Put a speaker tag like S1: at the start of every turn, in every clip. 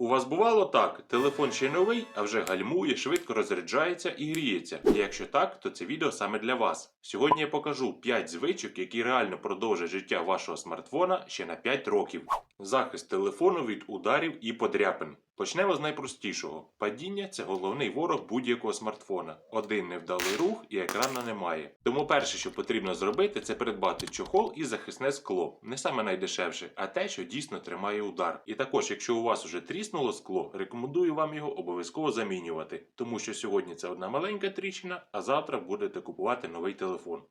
S1: У вас бувало так, телефон ще новий, а вже гальмує, швидко розряджається і гріється. І якщо так, то це відео саме для вас. Сьогодні я покажу 5 звичок, які реально продовжать життя вашого смартфона ще на 5 років. Захист телефону від ударів і подряпин. Почнемо з найпростішого. Падіння це головний ворог будь-якого смартфона. Один невдалий рух і екрана немає. Тому перше, що потрібно зробити, це придбати чохол і захисне скло. Не саме найдешевше, а те, що дійсно тримає удар. І також, якщо у вас уже тріснуло скло, рекомендую вам його обов'язково замінювати, тому що сьогодні це одна маленька тріщина, а завтра будете купувати новий телефон.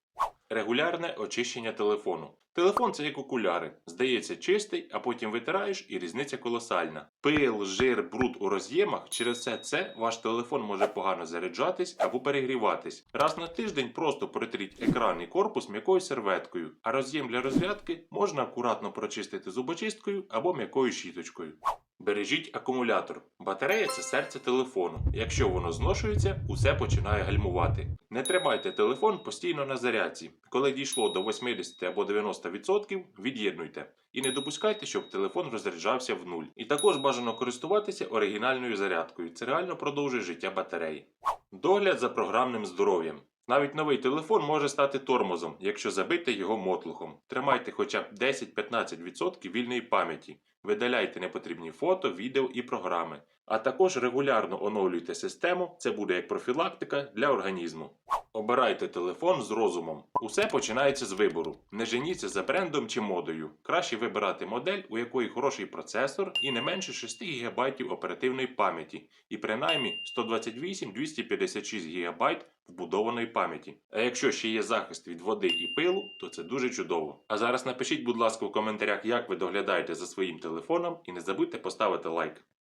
S1: Регулярне очищення телефону. Телефон це як окуляри. Здається чистий, а потім витираєш і різниця колосальна. Пил, жир, бруд у роз'ємах. Через все це ваш телефон може погано заряджатись або перегріватись. Раз на тиждень просто протріть екран і корпус м'якою серветкою, а роз'єм для розрядки можна акуратно прочистити зубочисткою або м'якою щіточкою. Бережіть акумулятор. Батарея це серце телефону. Якщо воно зношується, усе починає гальмувати. Не тримайте телефон постійно на зарядці. Коли дійшло до 80 або 90%, від'єднуйте. І не допускайте, щоб телефон розряджався в нуль. І також бажано користуватися оригінальною зарядкою. Це реально продовжує життя батареї. Догляд за програмним здоров'ям. Навіть новий телефон може стати тормозом, якщо забити його мотлухом. Тримайте хоча б 10-15% вільної пам'яті. Видаляйте непотрібні фото, відео і програми. А також регулярно оновлюйте систему, це буде як профілактика для організму. Обирайте телефон з розумом. Усе починається з вибору. Не женіться за брендом чи модою. Краще вибирати модель, у якої хороший процесор і не менше 6 ГБ оперативної пам'яті, і принаймні 128-256 ГБ вбудованої пам'яті. А якщо ще є захист від води і пилу, то це дуже чудово. А зараз напишіть, будь ласка, у коментарях, як ви доглядаєте за своїм телефоном, і не забудьте поставити лайк.